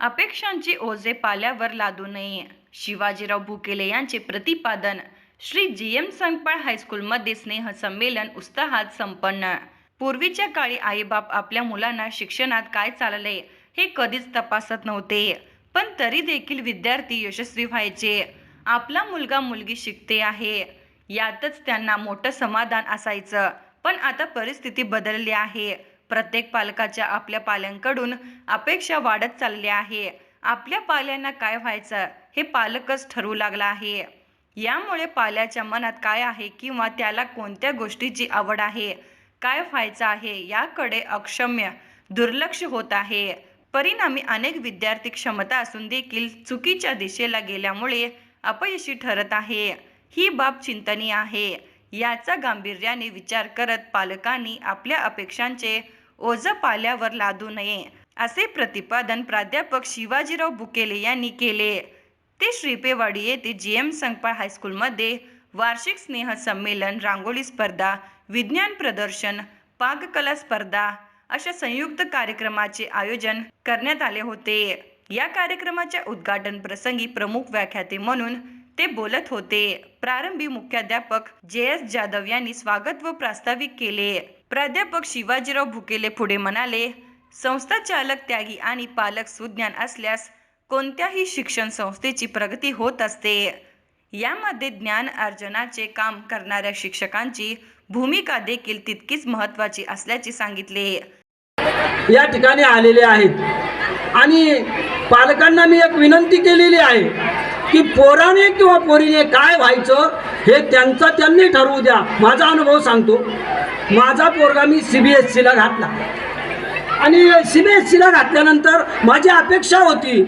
अपेक्षांची ओझे पाल्यावर लादू नये. शिवाजीराव भुकेले यांचे प्रतिपादन श्री जी एम संगपाळ हायस्कूलमध्ये स्नेहसंमेलन उत्साहात संपन्न. पूर्वीच्या काळी आईबाप आपल्या मुलांना शिक्षणात काय चाललंय हे कधीच तपासत नव्हते पण तरी देखील विद्यार्थी यशस्वी व्हायचे. आपला मुलगा मुलगी शिकते आहे. यातच त्यांना मोठं समाधान असायचं पण आता परिस्थिती बदलली आहे. प्रत्येक पालकाच्या आपल्या पाल्यांकडून अपेक्षा वाढत चालली आहे. आपल्या पाल्यांना काय व्हायचं? हे पालकच ठरवू लागला आहे. यामुळे पाल्याच्या मनात काय आहे किंवा त्याला कोणत्या गोष्टीची आवड आहे? काय व्हायचं आहे याकडे अक्षम्य दुर्लक्ष होत आहे. परिणामी अनेक विद्यार्थी क्षमता असून देखील चुकीच्या दिशेला गेल्यामुळे अपयशी ठरत आहे. ही बाब चिंतनीय आहे. याचा गांभीर्याने विचार करत पालकांनी आपल्या अपेक्षांचे ओझं पाल्यावर लादू नये असे प्रतिपादन प्राध्यापक शिवाजीराव बुकेले यांनी केले. ते श्रीपेवाडी येथे जी एम संकपाळ हायस्कूलमध्ये वार्षिक स्नेह संमेलन रांगोळी स्पर्धा विज्ञान प्रदर्शन पाककला स्पर्धा अशा संयुक्त कार्यक्रमाचे आयोजन करण्यात आले होते. या कार्यक्रमाच्या उद्घाटन प्रसंगी प्रमुख व्याख्याते म्हणून ते बोलत होते. प्रारंभी मुख्याध्यापक जे एस जाधव यांनी स्वागत व प्रास्ताविक केले. प्राध्यापक शिवाजीराव भुकेले पुढे म्हणाले संस्था चालक त्यागी आणि पालक सुज्ञान असल्यास कोणत्याही शिक्षण संस्थेची प्रगती होत असते. यामध्ये ज्ञान अर्जनाचे काम करणाऱ्या शिक्षकांची भूमिका देखील तितकीच महत्त्वाची असल्याचे सांगितले. या ठिकाणी आलेले आहेत. आणि पालकांना मी एक विनंती केलेली आहे. की पोराने किंवा पोरीने काय व्हायचं हे त्यांचा त्यांनी ठरवू द्या. माझा अनुभव सांगतो. माझा पोरगा मी सी बी एस सीला घातला. आणि सी बी एस सीला घातल्यानंतर माझी अपेक्षा होती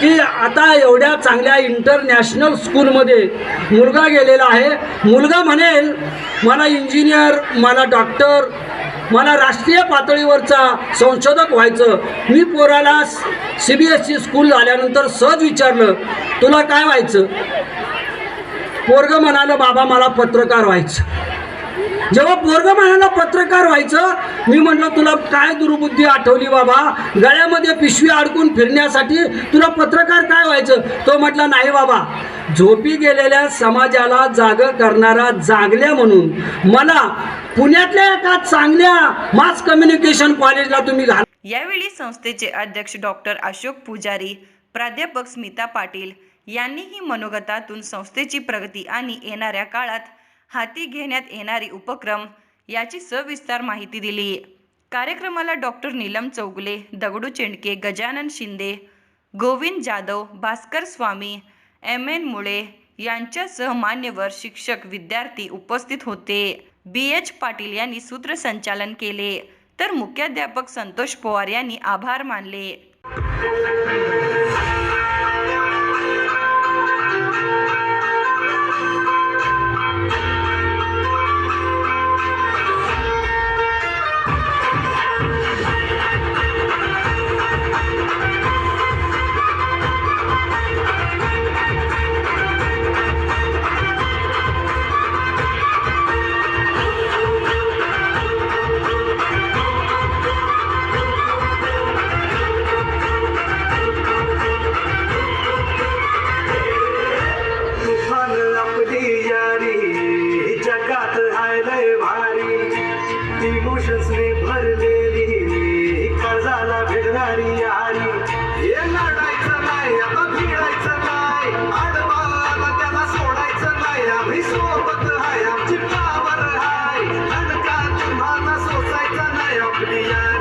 की आता एवढ्या चांगल्या इंटरनॅशनल स्कूलमध्ये मुलगा गेलेला आहे. मुलगा म्हणेल मला इंजिनियर मला डॉक्टर मला राष्ट्रीय पातळीवरचा संशोधक व्हायचं. मी पोराला C B S E school झाल्यानंतर सहज विचारलं तुला काय व्हायचं? पोरग म्हणालं बाबा मला पत्रकार व्हायचं. जेव्हा पोरग म्हणाला पत्रकार व्हायचं? मी म्हटलं तुला काय दुर्बुद्धी आठवली बाबा? गळ्यामध्ये पिशवी अडकून फिरण्यासाठी तुला पत्रकार काय व्हायचं? तो म्हटला नाही बाबा झोपी गेलेल्या समाजाला जाग करणारा जागल्या म्हणून मला पुण्यातल्या एका चांगल्या मास कम्युनिकेशन कॉलेजला तुम्ही घाल यावेळी संस्थेचे अध्यक्ष डॉक्टर अशोक पुजारी प्राध्यापक स्मिता पाटील यांनीही मनोगतातून संस्थेची प्रगती आणि येणाऱ्या काळात हाती घेण्यात येणारी उपक्रम याची सविस्तर माहिती दिली. कार्यक्रमाला doctor Neelam Chougule Dagdu Chendke Gajanan Shinde Govind Jadhav Bhaskar Swami M N Mule यांच्यासह मान्यवर शिक्षक विद्यार्थी उपस्थित होते. बी एच पाटील यांनी सूत्रसंचालन केले. तर मुख्याध्यापक संतोष पवार यांनी आभार मानले. yeah.